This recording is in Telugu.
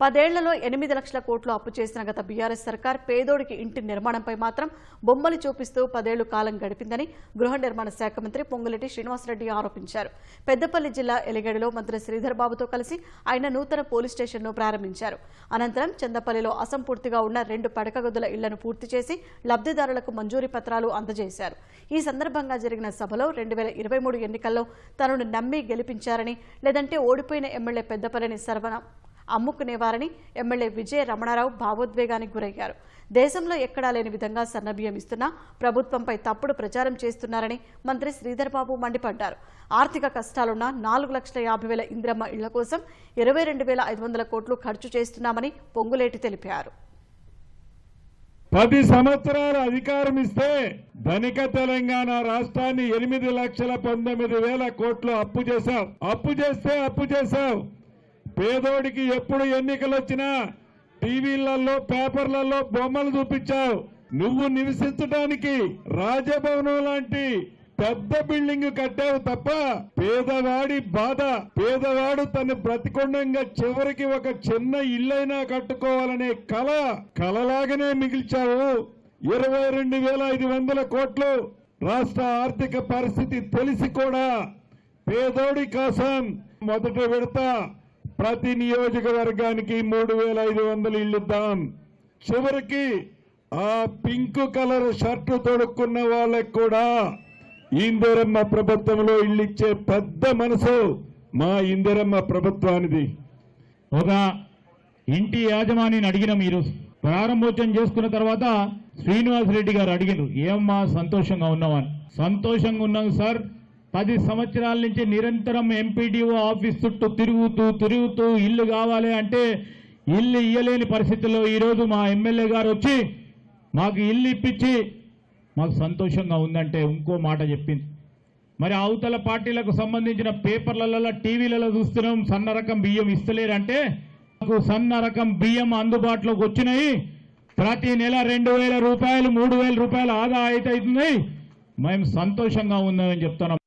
పదేళ్ళలో ఎనిమిది లక్షల కోట్లు అప్పు చేసిన గత బీఆర్ఎస్ సర్కార్ పేదోడికి ఇంటి నిర్మాణంపై మాత్రం బొమ్మలు చూపిస్తూ పదేళ్ళు కాలం గడిపిందని గృహ నిర్మాణ శాఖ మంత్రి పొంగులేటి శ్రీనివాసరెడ్డి ఆరోపించారు. పెద్దపల్లి జిల్లా ఎలిగేడులో మంత్రి శ్రీధర్ బాబుతో కలిసి ఆయన నూతన పోలీస్ స్టేషన్ను ప్రారంభించారు. అనంతరం చందపల్లిలో అసంపూర్తిగా ఉన్న రెండు పడక గదుల ఇళ్ళను పూర్తి చేసి లబ్ధిదారులకు మంజూరీ పత్రాలు అందజేశారు. ఈ సందర్భంగా జరిగిన సభలో రెండు వేల ఇరవై మూడు ఎన్నికల్లో తనను నమ్మి గెలిపించారని లేదంటే ఓడిపోయిన ఎమ్మెల్యే పెద్దపల్లిని సర్వన అమ్ముకునేవారని ఎమ్మెల్యే విజయ రమణారావు భావోద్వేగానికి గురయ్యారు. దేశంలో ఎక్కడా లేని విధంగా సన్నబియ్యం ఇస్తున్నా ప్రభుత్వంపై తప్పుడు ప్రచారం చేస్తున్నారని మంత్రి శ్రీధర్ బాబు మండిపడ్డారు. ఆర్థిక కష్టాలున్న నాలుగు లక్షల యాభై వేల ఇంద్రమ్మ ఇళ్ళ కోసం ఇరవై రెండు వేల ఐదు వందల కోట్లు ఖర్చు చేస్తున్నామని పొంగులేటి తెలిపారు. పది సంవత్సరాలు అధికారం ఇస్తే ధనిక తెలంగాణ రాష్ట్రాన్ని ఎనిమిది లక్షల పంతొమ్మిది వేల కోట్లు అప్పు చేశావు. అప్పు చేస్తే అప్పు చేశావు. పేదోడికి ఎప్పుడు ఎన్నికలు వచ్చినా టీవీలలో పేపర్లలో బొమ్మలు చూపించావు. నువ్వు నివసించడానికి రాజభవనం లాంటి పెద్ద బిల్డింగ్ కట్టావు తప్ప పేదవాడి బాధ పేదవాడు తను బ్రతికొండంగా చివరికి ఒక చిన్న ఇల్లైనా కట్టుకోవాలనే కళ కలలాగానే మిగిల్చావు. ఇరవై రెండు వేల ఐదు వందల కోట్లు రాష్ట్ర ఆర్థిక పరిస్థితి తెలిసి కూడా పేదోడి కోసం మొదట పెడతా ప్రతి నియోజకవర్గానికి మూడు వేల ఐదు వందలు ఇల్లుద్దాం. చివరికి ఆ పింక్ కలర్ షర్టు తొడుక్కున్న వాళ్ళకి కూడా ఇందిరమ్మ ప్రభుత్వంలో ఇల్లిచ్చే పెద్ద మనసు మా ఇందిరమ్మ ప్రభుత్వానిది. ఒక ఇంటి యాజమానిని అడిగిన మీరు. ప్రారంభోత్సవం చేసుకున్న తర్వాత శ్రీనివాస్ రెడ్డి గారు అడిగినారు ఏమ్మా సంతోషంగా ఉన్నామని సంతోషంగా ఉన్నాం సార్. పది సంవత్సరాల నుంచి నిరంతరం ఎంపీడీఓ ఆఫీస్ చుట్టూ తిరుగుతూ తిరుగుతూ ఇల్లు కావాలి అంటే ఇల్లు ఇయ్యలేని పరిస్థితుల్లో ఈరోజు మా ఎమ్మెల్యే గారు వచ్చి మాకు ఇల్లు ఇప్పించి మాకు సంతోషంగా ఉందంటే ఇంకో మాట చెప్పింది. మరి అవతల పార్టీలకు సంబంధించిన పేపర్లలో టీవీలలో చూస్తున్నాం సన్న రకం బియ్యం ఇస్తలేరంటే మాకు సన్న రకం బియ్యం అందుబాటులోకి వచ్చినాయి. ప్రతి నెల రెండు వేల రూపాయలు మూడు వేల రూపాయలు ఆదా అవుతుంది మేము సంతోషంగా ఉందని చెప్తున్నాం.